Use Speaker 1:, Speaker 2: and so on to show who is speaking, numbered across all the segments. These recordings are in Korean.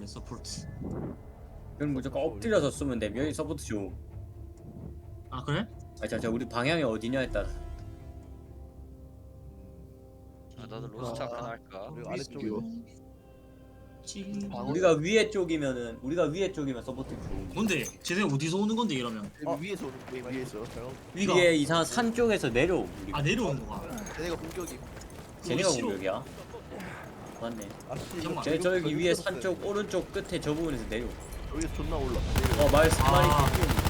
Speaker 1: 원래 서포트
Speaker 2: 그럼 무조건 엎드려서 쏘면 돼. 여기 서포트 줘.
Speaker 1: 아 그래?
Speaker 2: 아, 자, 자, 우리 방향이 어디냐에 따라.
Speaker 3: 아, 나도 로스트 아까 할까?
Speaker 4: 우리 아래쪽이요.
Speaker 1: 지...
Speaker 4: 아,
Speaker 2: 우리가 위에 쪽이면은 우리가 위에 쪽이면 서포트 줘.
Speaker 1: 뭔데? 쟤네 어디서 오는 건데 이러면
Speaker 4: 어. 위에서 오는 거 위에서.
Speaker 1: 위가
Speaker 2: 위에 이상한 산 쪽에서 내려오. 우리.
Speaker 1: 아 내려오는 거가
Speaker 4: 쟤네가 공격이.
Speaker 2: 쟤네가
Speaker 1: 우리 싫어.
Speaker 2: 공격이야. 맞네.
Speaker 4: 아씨
Speaker 1: 잠깐만.
Speaker 2: 쟤 저기 위에 산 쪽 오른쪽 끝에 저 부분에서 내려.
Speaker 4: 여기서 존나 올라.
Speaker 2: 어, 말
Speaker 1: 아.
Speaker 2: 말이
Speaker 3: 아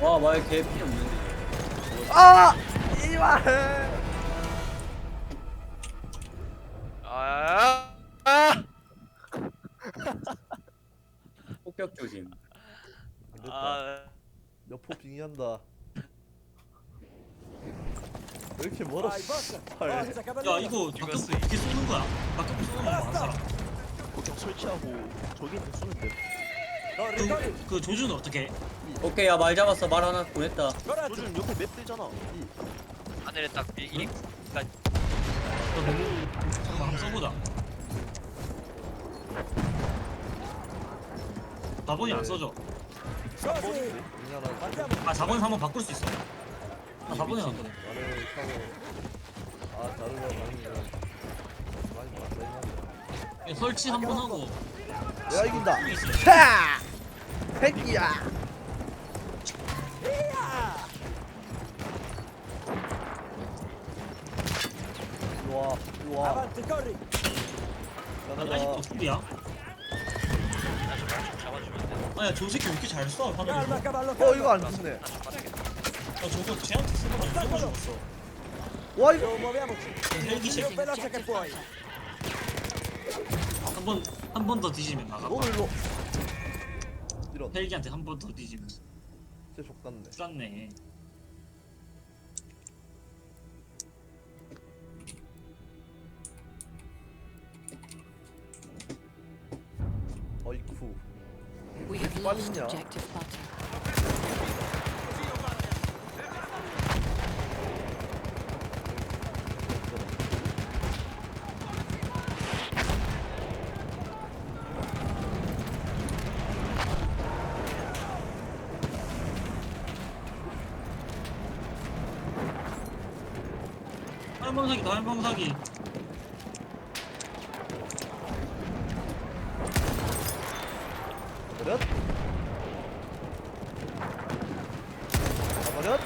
Speaker 4: 와, 말
Speaker 2: 개피 없는데.
Speaker 4: 아! 이말.
Speaker 3: 아. 아.
Speaker 2: 폭격 조심.
Speaker 4: 됐다.
Speaker 3: 아.
Speaker 4: 여포 빙의한다. 왜 이렇게 멀어? 헐.
Speaker 1: 야 이거 밖에
Speaker 3: 죽었어,
Speaker 1: 어떻게 쏘는 거야? 밖에 쏘는 거 많아
Speaker 4: 보통 설치하고 저기 있는 쏘면 돼.
Speaker 1: 그, 그 조준은 어떻게 해?
Speaker 2: 오케이, 야, 말 잡았어. 말 하나 보냈다.
Speaker 4: 조준 옆에 맵 뜨잖아. 이.
Speaker 3: 하늘에
Speaker 1: 딱너 너무 잠깐만 한번 써보자 4번이 안 써져. 아 4번에서 한번 바꿀 수 있어 아 4번에 안
Speaker 4: 사고. 아, 다른 거. 많이 봤다 이
Speaker 1: 야, 설치 한번 하고.
Speaker 4: 내가 이긴다.
Speaker 1: 있어.
Speaker 4: 새끼야. 이리 와, 이리 와.
Speaker 1: 나
Speaker 4: 나가자.
Speaker 1: 아직도
Speaker 3: 돼.
Speaker 1: 아야 저 새끼 왜 이렇게 잘 쏴? 하늘에서
Speaker 4: 어, 이거 안 죽네.
Speaker 1: 야 저거 쟤한테 쓰면 무조건 죽었어
Speaker 4: 와, 이거.
Speaker 1: 헬기 쉐
Speaker 5: Losing objective butter.
Speaker 1: 한번 한 번 더 뒤지면 나가
Speaker 4: 너 일로. 이런.
Speaker 1: 헬기한테 한 번 더 뒤지면
Speaker 4: 진짜 족같네.
Speaker 1: 쐈네
Speaker 4: 어이쿠.
Speaker 5: We have objective butter.
Speaker 1: 할방사기
Speaker 4: 버렸. 아, 버렸.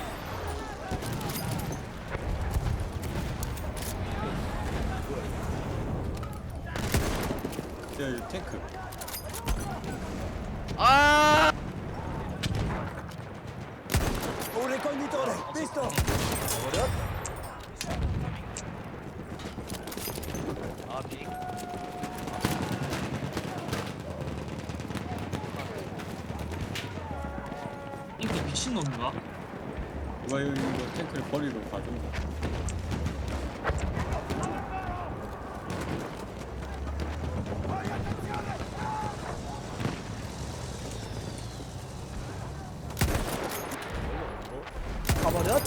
Speaker 2: 저 탱크.
Speaker 3: 아.
Speaker 4: 버렸.
Speaker 1: 이거 미친놈인가?
Speaker 2: 누가 이거 탱크를 버리러 가준 거.
Speaker 4: 가버렸.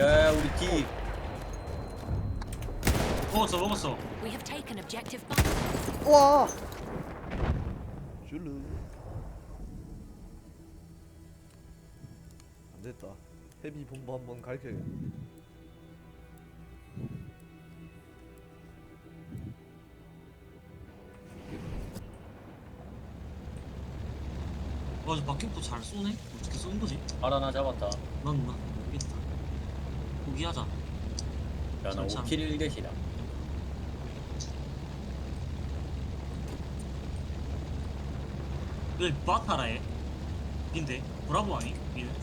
Speaker 2: 야, 야, 우리 뒤.
Speaker 1: 먹었어 먹었어
Speaker 5: We have taken objective butter.
Speaker 4: 와. 줄루. 안 됐다. 헤비 본부 한번 가르쳐야겠다.
Speaker 1: 맞아 박격도 잘 쏘네? 어떻게 쏘는 거지?
Speaker 2: 말 하나 잡았다.
Speaker 1: 난, 난 모르겠다 포기하자
Speaker 2: 야, 나
Speaker 1: 진짜.
Speaker 2: 5킬 1대시다.
Speaker 1: 왜 바타라 해? 인데? 브라보 아니? 일나나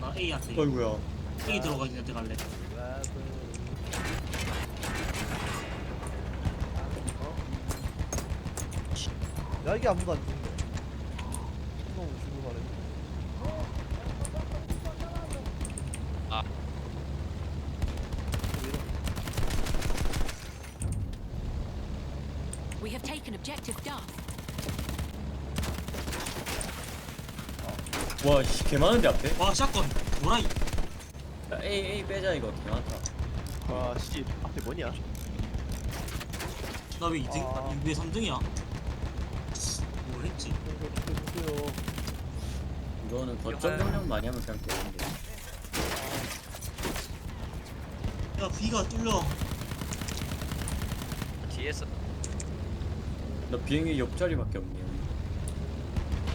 Speaker 1: 나 A한테
Speaker 2: 어이구야.
Speaker 1: A 들어가 있는 데 갈래?
Speaker 4: 야 이게 아무도 안 죽네 너무 죽을 만해
Speaker 3: 아.
Speaker 5: We have taken objective Duff.
Speaker 2: 와 씨 개 많은데 앞에
Speaker 1: 와 샷건 뭐라 이
Speaker 2: 야, A A 빼자 이거 개 많다
Speaker 6: 와 씨 앞에 뭐냐?
Speaker 1: 나왜 2등?
Speaker 4: 아.
Speaker 1: 아. 왜 3등이야? 뭘 했지?
Speaker 4: 이거
Speaker 2: 이거는 거점 점령 많이 하면 그냥 되는데
Speaker 1: 야 B가 뚫려
Speaker 3: 뒤에서
Speaker 2: 나 비행기 옆자리밖에 없네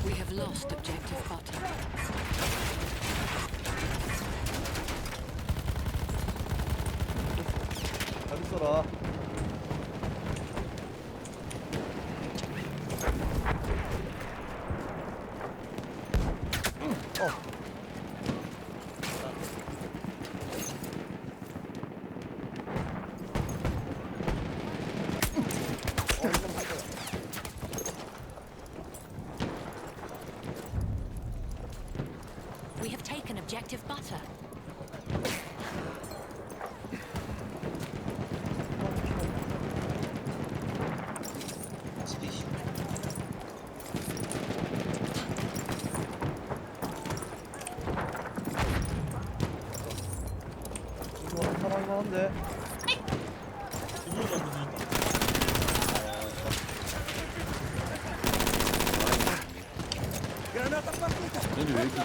Speaker 5: We have lost objective
Speaker 1: button. Oh. 들었다
Speaker 2: 너네 왜 이렇게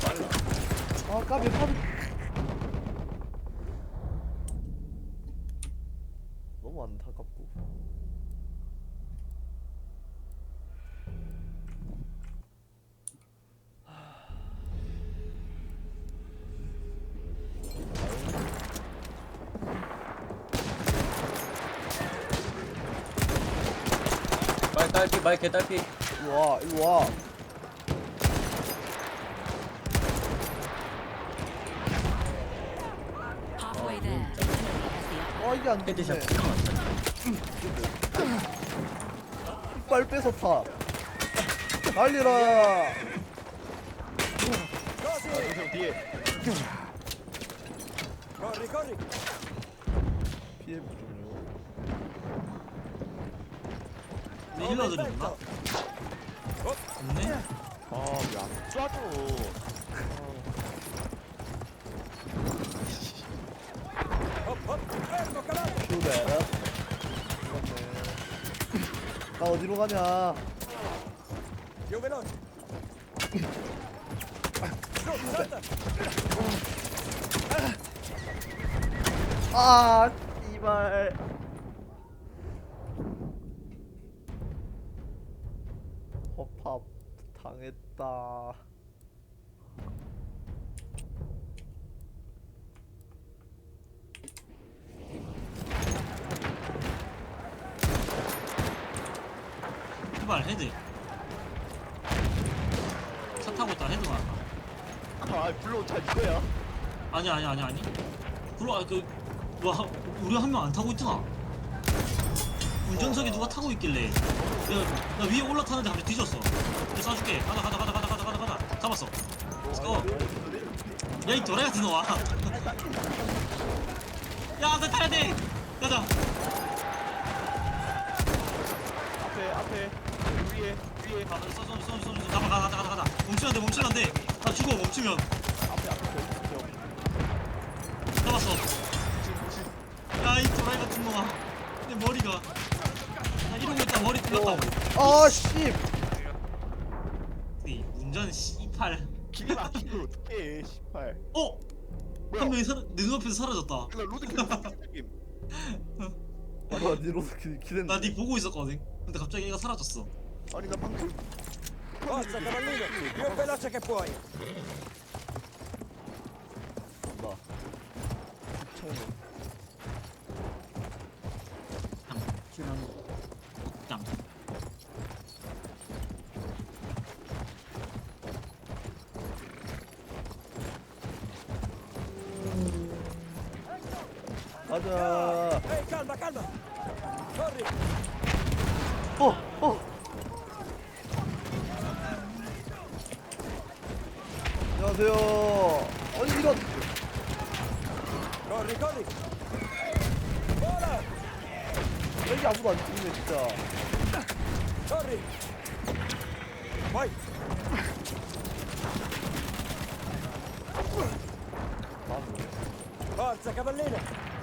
Speaker 2: 빨라?
Speaker 4: 아 까비 까비
Speaker 2: 말 개딸피.
Speaker 4: 일로와 일로와.
Speaker 5: Halfway there. The enemy has the upper.
Speaker 4: 아 이게 안
Speaker 2: 헤드샷.
Speaker 4: 되네
Speaker 2: 맞다
Speaker 4: 빨 타. 달리라.
Speaker 6: 형 뒤에
Speaker 4: 피해. 종
Speaker 1: 료내 힐러들이 없나? 없네?
Speaker 6: 아왜안 쏴줘
Speaker 4: 슈베 나 어디로 가냐? 아 이발 당했다.
Speaker 1: 후발 헤드. 차 타고 있다 헤드 맞았다
Speaker 6: 아 불러 차 이거야
Speaker 1: 아니 아니 아니 아니. 불러 아, 그 와 우리 한 명 안 타고 있잖아 운전석에 누가 타고 있길래. 내가 나 위에 올라타는데 갑자기 뒤졌어. 쏴줄게. 가자 가자 가자 잡았어. 렛츠고 야이 도라이 같은 놈아 야나 타야 돼. 가자.
Speaker 6: 앞에 앞에. 위에 위에.
Speaker 1: 가 쏘, 쏘, 쏘, 쏘, 쏘. 가봐 가자 가자 가자. 멈추면 돼 멈추면 안돼나 죽어 멈추면.
Speaker 6: 앞에 앞에
Speaker 1: 잡았어. 야이 도라이 같은 놈아 내 머리가. 나 이러고 있다 머리 뚫렸다고.
Speaker 4: 아씨.
Speaker 1: 이 운전 씨 팔.
Speaker 6: 기가 막힌 걸 어떡해 씨발.
Speaker 1: 어? 한 명이 사라, 내 눈앞에서 사라졌다.
Speaker 6: 그냥 로드 킬 느낌
Speaker 4: 아니 니로서 기댄
Speaker 1: 나니 보고 있었거든. 근데 갑자기 얘가 사라졌어.
Speaker 6: 아니 나 방금
Speaker 7: Forza cavallino, più veloce che puoi.
Speaker 4: 나 청년 가자.
Speaker 7: Calma, calma! Corri!
Speaker 4: 어, 어. 안녕하세요. 아니 이런.
Speaker 7: Corri, corri! Vola!
Speaker 4: 여기 아무도 안 찍네 진짜.
Speaker 7: Corri! Vai! Forza, cavallino!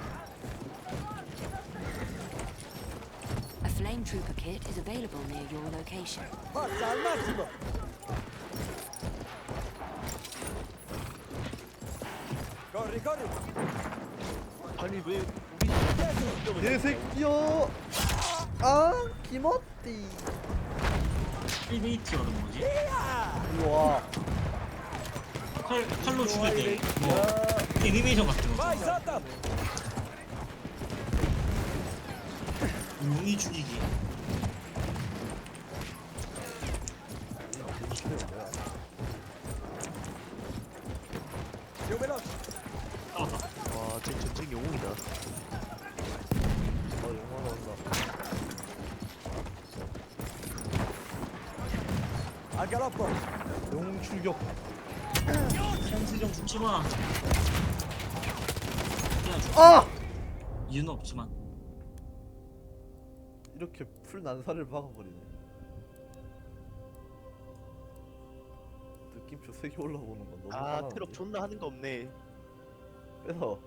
Speaker 5: Flame trooper kit is available near your location.
Speaker 7: Forza, al massimo! Corri, corri!
Speaker 6: 아니 왜 우리
Speaker 4: 내 새끼야. 아, 김어띠.
Speaker 1: 엘리베이터는 뭐지?
Speaker 4: 이리 와.
Speaker 1: 칼, 칼로 죽일 때 뭐, 애니메이션 같은 거
Speaker 7: Vai, sotto!
Speaker 1: 용이 죽이기
Speaker 7: Più veloce!
Speaker 1: 나왔다
Speaker 6: 와 쟤 전쟁 영웅이다
Speaker 4: 어, 영화 나온다.
Speaker 7: Al galoppo!
Speaker 4: 영웅 출격.
Speaker 1: 센스 좀 죽지마 그냥 죽
Speaker 4: 아!
Speaker 1: 이유는 없지만
Speaker 4: 풀 난사를 박아버리네. 느낌표 3개 올라오는 건 너무
Speaker 6: 아
Speaker 4: 화나는데.
Speaker 6: 트럭 존나 하는 거 없네
Speaker 4: 빼서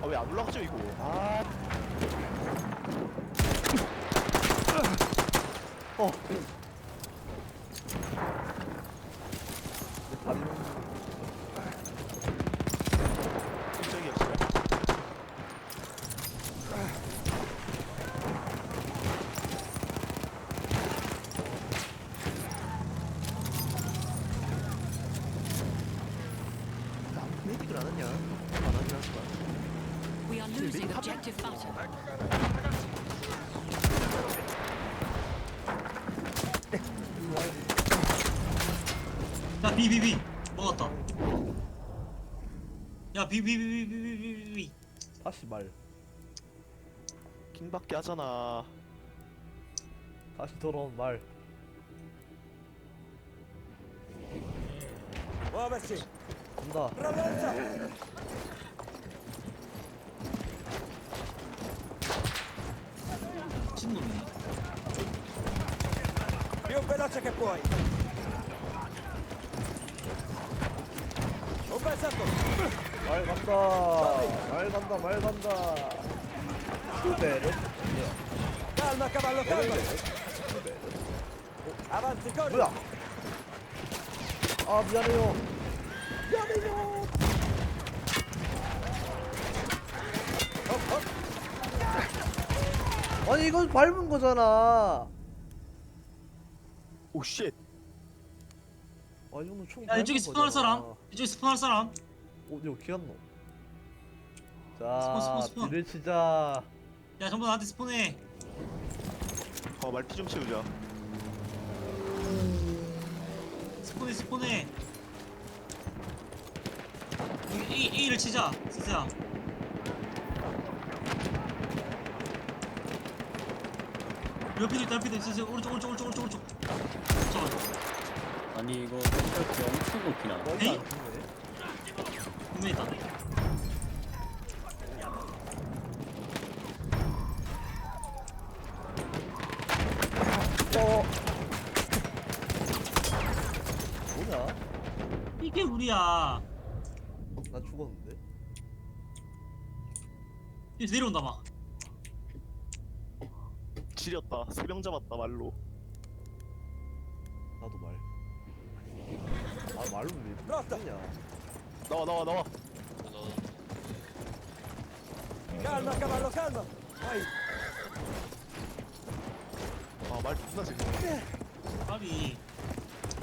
Speaker 6: 아 왜 안 올라가죠 이거 아
Speaker 4: 어. 다리
Speaker 6: 깜짝이 없어 메딕을 안 하냐? 안 하긴 하지만
Speaker 5: We are losing objective butter.
Speaker 1: 야 비비비 먹었다 야 비비비비비비비
Speaker 4: 다시 말.
Speaker 6: 킹밖에 하잖아
Speaker 4: 다시 돌아온 말.
Speaker 7: Muoversi!
Speaker 4: 간다.
Speaker 1: 미친놈이네
Speaker 7: Più veloce che puoi! Un bel salto!
Speaker 4: 말 간다. 말 간다. 말 간다. 수베르.
Speaker 7: Calma, cavallo, calma! Avanti, corri!
Speaker 4: 뭐야? 아 미안해요. 미안해요. 아니 이건 밟은 거잖아.
Speaker 6: 오 쉣
Speaker 4: 아 이거는 총.
Speaker 1: 야 이쪽에 스폰할
Speaker 4: 거잖아.
Speaker 1: 사람 이쪽에 스폰할 사람
Speaker 4: 어, 이거.
Speaker 1: 스폰, 스폰,
Speaker 4: 자,
Speaker 1: 스폰.
Speaker 4: 딜을 치자.
Speaker 1: 야 전부 나한테 스폰해
Speaker 6: 어 말피 좀 채우자
Speaker 1: 스폰해 스폰해 A, A를 치자 스스 옆에도 있다 옆에도 있어 오른쪽 오른쪽 오른쪽 오른쪽 오른쪽 잠깐
Speaker 2: 아니 이거 이렇게 엄청 높이나
Speaker 4: 머리
Speaker 1: 에이?
Speaker 4: 안 죽네.
Speaker 1: 분명히 있다
Speaker 4: 어. 뭐냐?
Speaker 1: 이게 우리야
Speaker 4: 나 죽었는데.
Speaker 1: 이제 내려온다 막
Speaker 6: 지렸다 세 명 잡았다 말로
Speaker 4: 나도 말. 아 말로 왜! 그러냐?
Speaker 6: 나와 나와 나와
Speaker 3: 너
Speaker 7: Calma, cavallo, calma! Vai!
Speaker 6: 아말 존나 재밌네
Speaker 1: 빨리 A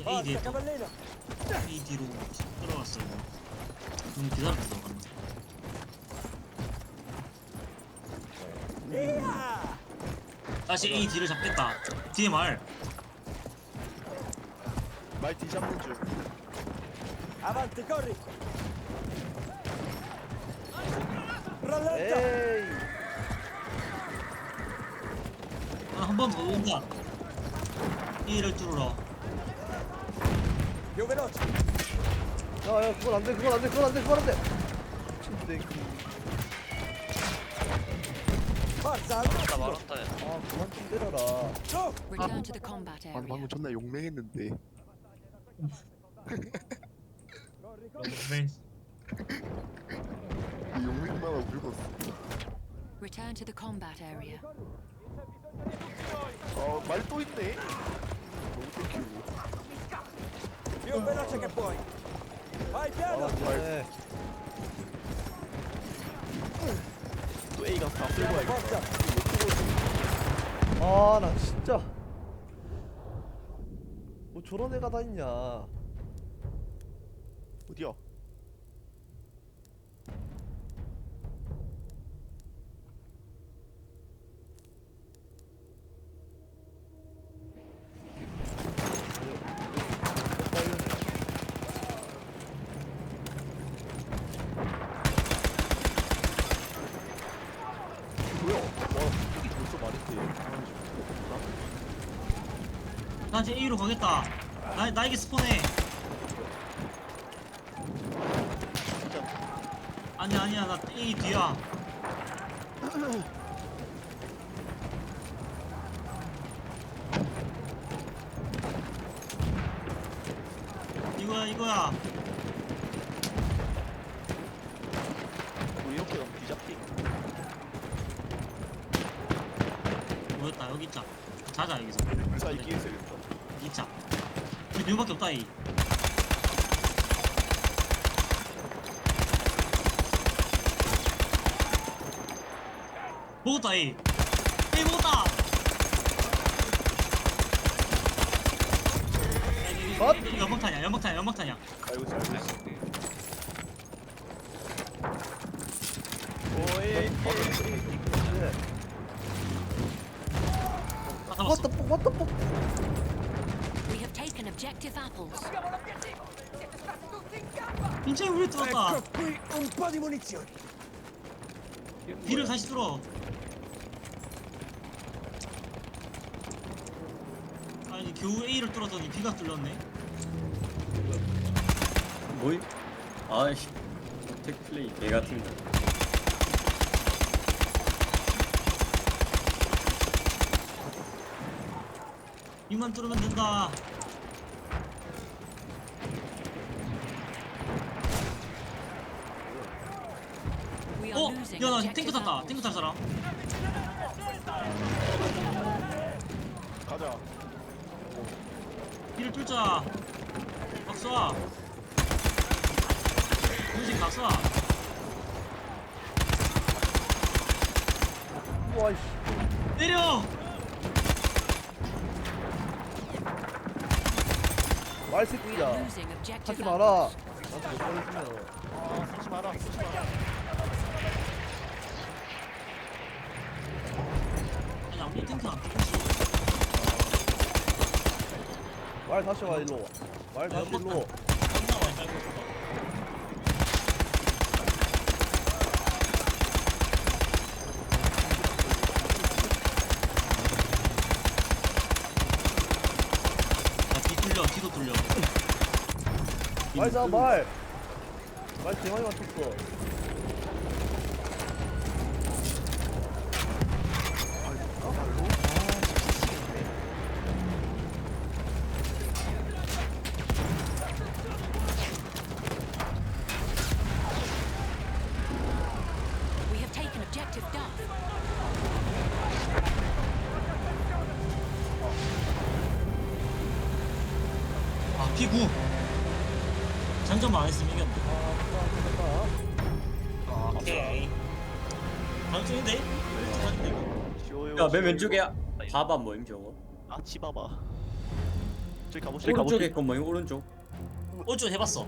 Speaker 7: Forza,
Speaker 1: 뒤에 또
Speaker 7: cavallino!
Speaker 1: A 뒤로 들어갔어 좀 기다렸어 방금.
Speaker 7: Via!
Speaker 1: 다시 A 뒤를 잡겠다
Speaker 6: 말말 뒤잡는 줄
Speaker 8: Avanti, corri! Rallenta!
Speaker 4: 에이
Speaker 1: 아, 한번더 온다. A를 뚫으러.
Speaker 8: Più veloce!
Speaker 4: 야야 그건 안돼 그건 안돼 그건 안돼 그건 안돼
Speaker 8: al
Speaker 4: 아 그만 좀 때려라
Speaker 8: Su!
Speaker 5: Return to the combat
Speaker 6: 아
Speaker 5: area.
Speaker 6: 방금 존나 용맹했는데 그 용맹만 하고 긁었어
Speaker 5: Return to the combat area.
Speaker 6: 아말 또 있네 너무 땡큐!
Speaker 8: Vai
Speaker 4: 아
Speaker 8: piano!
Speaker 4: 미안해
Speaker 6: 또 A 가서 다 쓸고 와야겠다.
Speaker 8: Forza!
Speaker 4: 아나 진짜. 뭐 저런 애가 다 있냐.
Speaker 6: 어디야
Speaker 1: 나 이제 A로 가겠다. 나, 나에게 스폰해. 아니야, 아니야. 나 A 뒤야. 이거야, 이거야.
Speaker 6: 뭐 이렇게 가면 뒤잡기
Speaker 1: 뭐였다, 여기 있자. 자자, 여기서.
Speaker 6: 있어야겠다
Speaker 1: 있자. 우리 네 명밖에 없다, A. 먹었다, A. A 먹었다!
Speaker 4: 엇!
Speaker 1: 연막탄이야, 연막탄이야, 연막탄이야.
Speaker 6: 알고 있어 알고 있어
Speaker 4: 네.
Speaker 1: 아, 잡았어.
Speaker 4: What the fuck what the fuck
Speaker 5: We have
Speaker 1: 굉장히 우리 뚫었다.
Speaker 8: Ecco qui un po' di munizioni!
Speaker 1: B를 다시 뚫어. 아니 겨우 A를 뚫었더니 B가 뚫렸네.
Speaker 2: 뭐이? 아이씨 택 플레이 개 같은 거.
Speaker 1: B만 뚫으면 된다. 어?
Speaker 5: losing
Speaker 1: 야나
Speaker 5: objective
Speaker 1: 탱크 탔다. 탱크 탈 사람.
Speaker 6: 가자
Speaker 1: B를 뚫자. 막 쏴. 무식 막 쏴.
Speaker 4: 우와 이씨
Speaker 1: 때려.
Speaker 4: 말새끼야 하지. 마라 나한테 못 걸렸으면
Speaker 6: 아 쓰지 마라 쓰지 마라
Speaker 1: 아니 아무리 탱크 안 뚫지.
Speaker 4: 말 다시 와 일로 말 다시 일로
Speaker 1: 존나 많이 깔고 있어. 야, 뒤 뚫려, 뒤도 뚫려.
Speaker 4: 말 잡아 말! 말 개많이 맞췄어
Speaker 1: 안 했으면 이겼네.
Speaker 4: 아
Speaker 1: 오케이. 이거?
Speaker 6: 쉬워요
Speaker 2: 야맨 왼쪽에 봐봐 뭐임 저거.
Speaker 6: 아 치봐봐 저기 가보시죠
Speaker 2: 오른쪽에 거 뭐임 오른쪽.
Speaker 1: 오른쪽 해봤어.